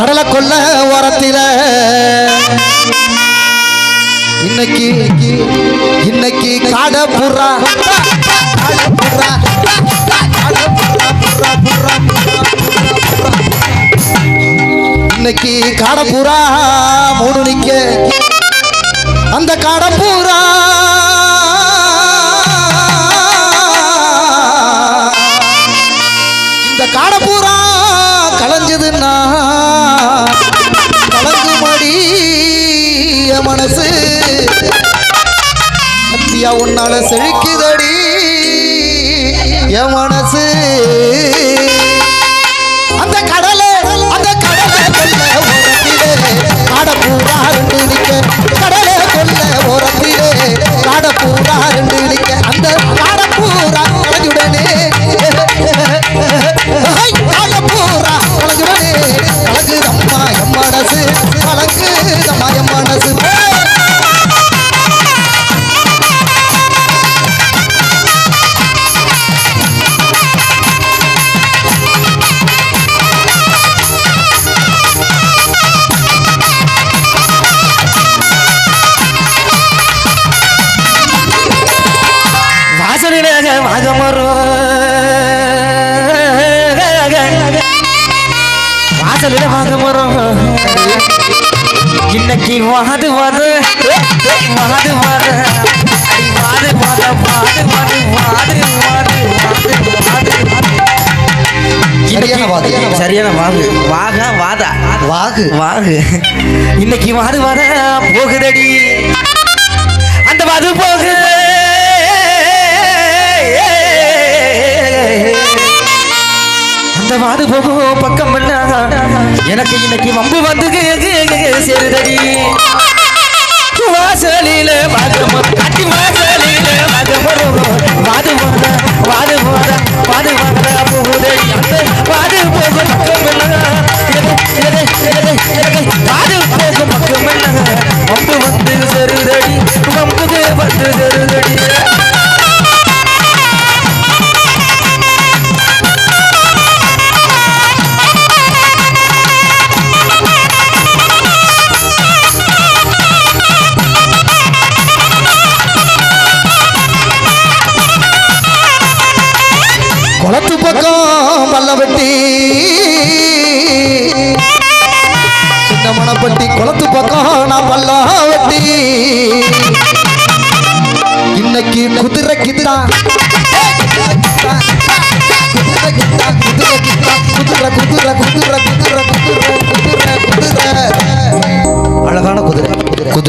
கடலை கொள்ள ஓரத்தில. இன்னைக்கு இன்னைக்கு காட புறா காட புறா காட புறா, புறா, மூணு நிக்க. அந்த காட புறா ஐயா உன்னால செழிக்குதடி. என் மனசு. அந்த கடலை அந்த கடலை கொல்ல உரத்திலே. காடப்பூரா ரெண்டு நிக்க கடலை கொல்ல உரத்திலே. காடப்பூரா ரெண்டு நிக்க அந்த இன்னைக்கு வாது வாது வாது வாது அடி வாது வாத வாது வாது வாது வாது வாது சரியான வாது. சரியான வாகு வாகா வாதா வாகு வாகு இன்னைக்கு வாது வர போகுதடி அந்த வாது போகு இந்த வாது போகும் பக்கம் எனக்கு இன்னைக்கு வம்பு வந்து சேருதடி. வாசலில மகம கட்டி வாசலில மகமரம் வாது போத வாது போத வாது போத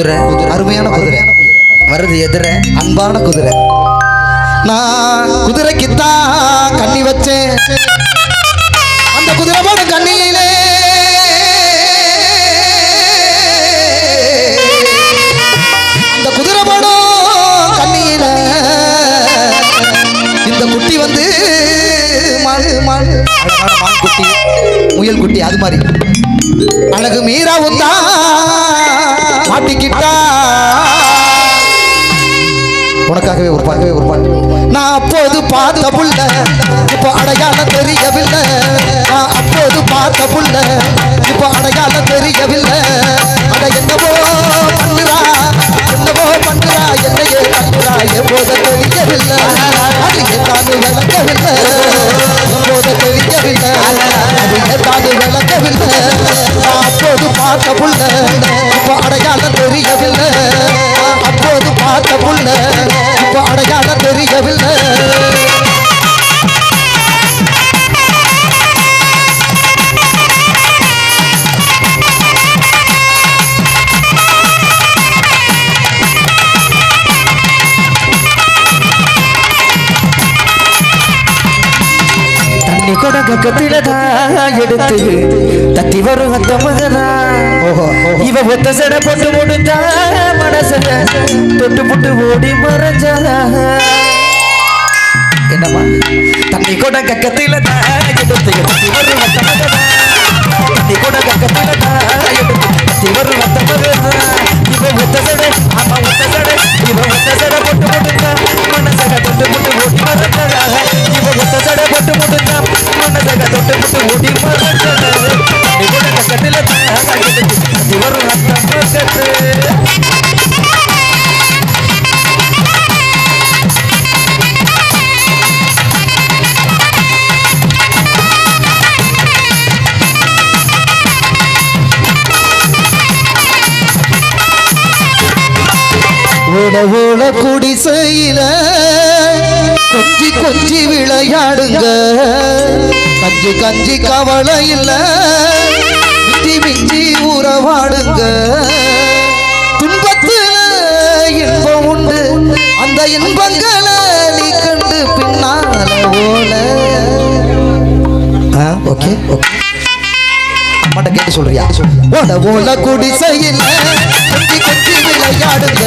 குதிரை அருமையான குதிரை. வருது எதிர அன்பான குதிரை. நான் குதிரைக்குத்தான் கண்ணி வச்சேன். அந்த குதிரை போட கண்ணிலே. அந்த குதிரை போடும் கண்ணியில இந்த குட்டி வந்து மான் மான். அழகான மான் குட்டி முயல் குட்டி அது மாதிரி. அழகு மீறாவும் தான் மாட்டிக்கிட்டா. உனக்காகவே ஒரு பாக்கவே ஒரு பாட்டு. நான் அப்போது பார்த்த புள்ள இப்போ அடையாளம் தெரியவில்லை. நான் அப்போது பார்த்த புள்ள இப்போ அடையாளம் தெரியவில்லை. அட என்னவோ பண்ணுறா என்னவோ பண்ணுறா என்னையே பண்ணுறா எப்போது தெரியவில்லை. அது ஏதாவது விளக்கவில்லை எப்போது தெரியவில்லை. அது ஏதாவது விளக்கவில்லை அப்போது பார்த்த புள்ள அடையாளம் தெரியவில்லை அப்போது தண்ணி எடுத்து தத்தி வரும் அந்த மகனா. இவ ஒத்த சட போட்டு முடிஞ்சா மனச தொட்டு புட்டு ஓடி மறைஞ்சா. தண்ணி எடுத்து தத்தி வரும் மகனா. தண்ணி எடுத்து தத்தி வரும் ஓட ஓட குடிசையில கொஞ்சி கொஞ்சி விளையாடுங்க. கஞ்சி கஞ்சி கவலை இல்ல மிஞ்சி மிஞ்சி உறவாடுங்க துன்பத்துல இன்பம் உண்டு அந்த இன்பங்களை நீ கண்டு பின்னால ஓல ஓகே ஓகே. அம்மாட்ட கேட்டு சொல்றியா? ஓட ஓல குடிசையில் கொஞ்சி கொஞ்சி விளையாடுங்க.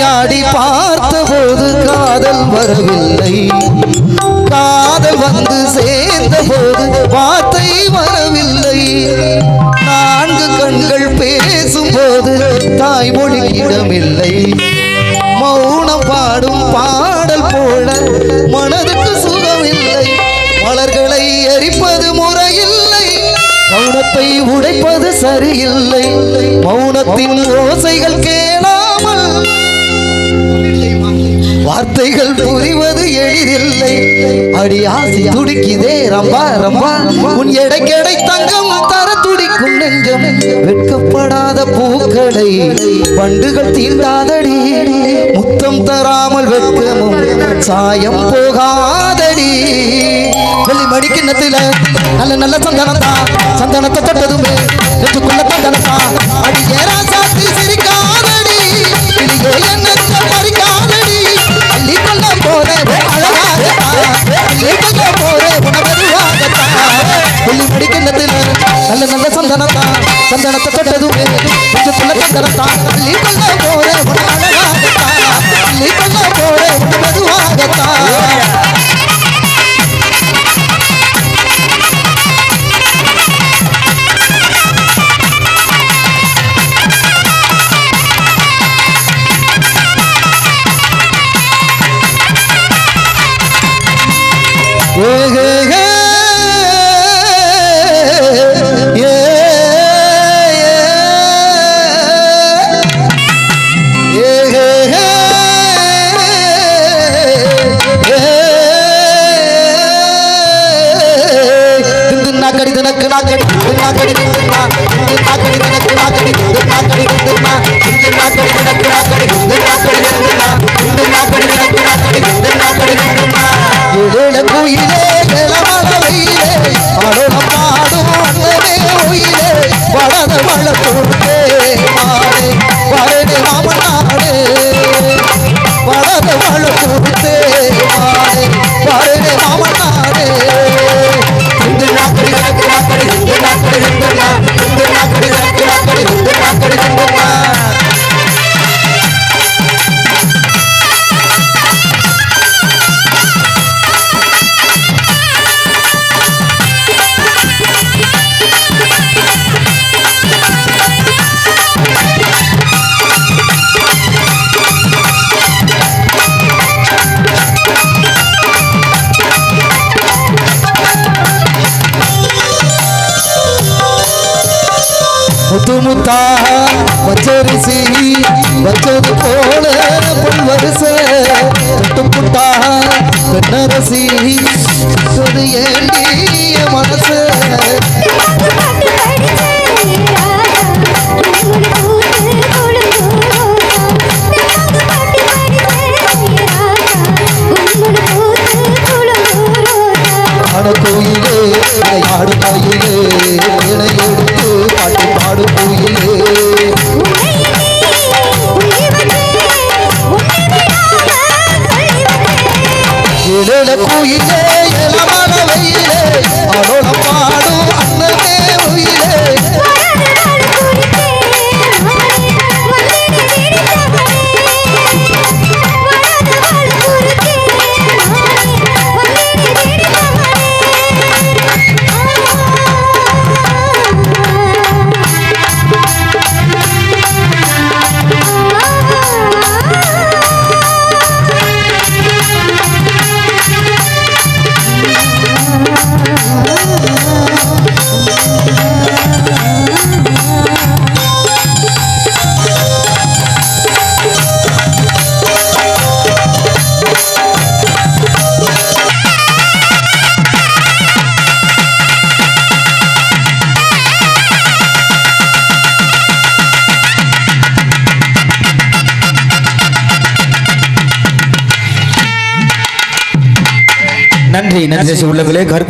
வார்த்தையாடி பார்த்தபோது காதல் வரவில்லை. காதல் வந்து சேர்ந்த போது வார்த்தை வரவில்லை. நான்கு கண்கள் பேசும்போது தாய்மொழி இடமில்லை. மௌனம் பாடும் பாடல் போல மனதுக்கு சுகமில்லை. மலர்களை எரிப்பது முறையில்லை. மௌனத்தை உடைப்பது சரியில்லை. மௌனத்தின் ஓசை வார்த்தைகள் புரிவது எளிதில்லை. அடி ஆசை துடிக்குதே ரம்பா ரம்பா. உன் எடைக்கெடை தங்கம் தர துடிக்கும் நெஞ்சம். வெட்கப்படாத பூக்களை பண்டுகள் தீண்டாதடி. முத்தம் தராமல் வெட்கமும் சாயம் போகாதடி. வெள்ளி மணி கிண்ணத்தில நல்ல நல்ல சந்தனத்தா. சந்தனத்தை தொட்டதுமே நெஞ்சுக்குள்ள தந்தனத்தா அடி ஏறா சாத்தி வெள்ளி நல்ல நல்ல சந்தனத்தா சந்தனத்தை தொட்டதுமே நெஞ்சுக்குள்ள சந்தனத்தா அள்ளி கொள்ள போற உண அழகாகத்தா அள்ளி கொள்ள போற உணவருவாகத்தா முத்து வச்சரிசி வச்சது போல பொன்வரிச புட்டு புட்டாக பெண்ணரசி சொது ஏண்டிய மனசு. குயிலே இளமல வெயிலே அருள பாடும் நன்றி நன்றி உள்ளங்களே கருப்பு